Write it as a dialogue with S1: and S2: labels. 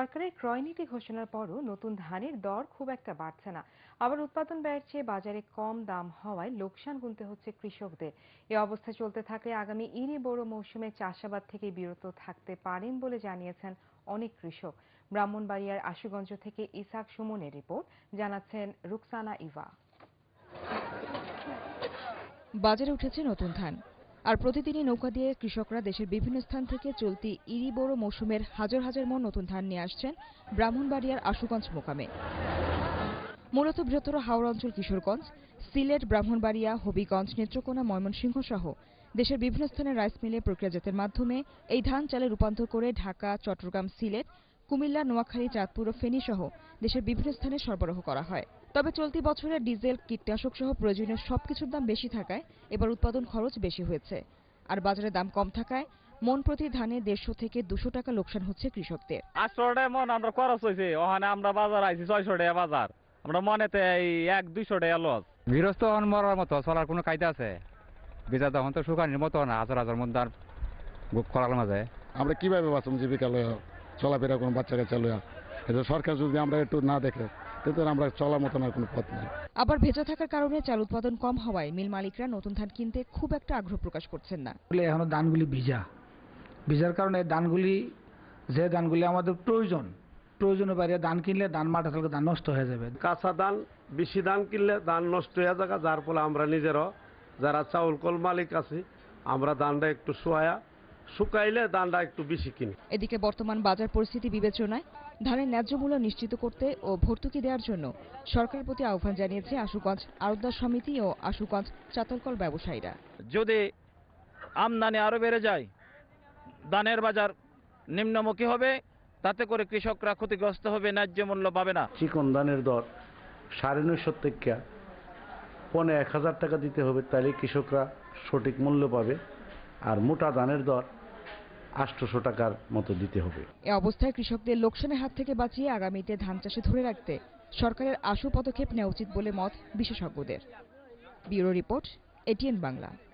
S1: সরকারের ক্রয় নীতি ঘোষণার পরও নতুন ধানের দর খুব একটা বাড়ছে না। আবার উৎপাদন ব্যয়ের চেয়ে বাজারে কম দাম হওয়ায় লোকসান গুনতে হচ্ছে কৃষকদের। এ অবস্থা চলতে থাকলে আগামী ইরি বড় মৌসুমে চাষাবাদ থেকে বিরত থাকতে পারেন বলে জানিয়েছেন অনেক কৃষক। ব্রাহ্মণবাড়িয়ার আশুগঞ্জ থেকে ইসাক সুমনের রিপোর্ট, জানাচ্ছেন রুকসানা ইভা।
S2: বাজারে উঠেছে নতুন ধান। আর প্রতিদিনই নৌকা দিয়ে কৃষকরা দেশের বিভিন্ন স্থান থেকে চলতি ইরি বড় মৌসুমের হাজার হাজার মন নতুন ধান নিয়ে আসছেন ব্রাহ্মণবাড়িয়ার আশুগঞ্জ মোকামে। মূলত বৃহত্তর হাওড়া অঞ্চল কিশোরগঞ্জ, সিলেট, ব্রাহ্মণবাড়িয়া, হবিগঞ্জ, নেত্রকোনা, ময়মনসিংহ সহ দেশের বিভিন্ন স্থানে রাইস মিলে প্রক্রিয়াজাতের মাধ্যমে এই ধান চালে রূপান্তর করে ঢাকা, চট্টগ্রাম, সিলেট কুমিল্লা নোয়াখালী চাঁদপুর ও ফেনী সহ দেশের বিভিন্ন স্থানে সরবরাহ করা হয়। তবে চলতি বছরে ডিজেল কীটনাশক সহ প্রয়োজনীয় সবকিছুর দাম বেশি থাকায় এবার উৎপাদন খরচ বেশি হয়েছে। আর বাজারে দাম কম থাকায় মন প্রতি ধানে দেড়শো থেকে দুশো টাকা লোকসান হচ্ছে কৃষকদের।
S3: আটশো টাকা মন আমরা খরচ হয়েছে। ওখানে আমরা বাজার আইছি ছয়শো টাকা বাজার। আমরা মনেতে এই এক দুইশো টাকা লস।
S4: গৃহস্থ হন মরার মতো চলার কোনো কায়দা আছে? বেজা তখন তো শুকানির মতো না হাজার হাজার করার মাঝে।
S5: আমরা কীভাবে বাঁচুম জীবিকা লয়া চলাফেরা কোনো বাচ্চা কাচ্চা লয়া এটা সরকার যদি আমরা একটু না দেখে তাহলে আমরা চলার মতন আর কোনো পথ নেই।
S2: আবার ভেজা থাকার কারণে চাল উৎপাদন কম হওয়ায় মিল মালিকরা নতুন ধান কিনতে খুব একটা আগ্রহ প্রকাশ করছেন না।
S6: এখনও ধানগুলি ভিজা। ভিজার কারণে ধানগুলি যে ধানগুলি আমাদের প্রয়োজন প্রয়োজনের বাইরে ধান কিনলে ধান মাঠে থাকলে ধান নষ্ট হয়ে যাবে।
S7: কাঁচা ধান বেশি ধান কিনলে ধান নষ্ট হয়ে যাবে যার ফলে আমরা নিজেরও যারা চাউল কল মালিক আছি আমরা ধানটা একটু শোয়া শুকাইলে ধানটা একটু বেশি কিনি।
S2: এদিকে বর্তমান বাজার পরিস্থিতি বিবেচনায় ধানের ন্যায্য মূল্য নিশ্চিত করতে ও ভর্তুকি দেওয়ার জন্য সরকারের প্রতি আহ্বান জানিয়েছে আশুগঞ্জ আড়তদার সমিতি ও আশুগঞ্জ চাতলকল ব্যবসায়ীরা।
S3: যদি আমদানি আরও বেড়ে যায় ধানের বাজার নিম্নমুখী হবে তাতে করে কৃষকরা ক্ষতিগ্রস্ত হবে ন্যায্য মূল্য পাবে না।
S7: চিকন ধানের দর? সাড়ে নয়শো থেকে পনে এক হাজার টাকা দিতে হবে তাহলে কৃষকরা সঠিক মূল্য পাবে। আর মোটা ধানের দর আটশোশো টাকার মতো দিতে হবে।
S2: এ অবস্থায় কৃষকদের লোকসানের হাত থেকে বাঁচিয়ে আগামীতে ধান চাষে ধরে রাখতে সরকারের আশু পদক্ষেপ নেওয়া উচিত বলে মত বিশেষজ্ঞদের। Bureau report, ATN Bangla.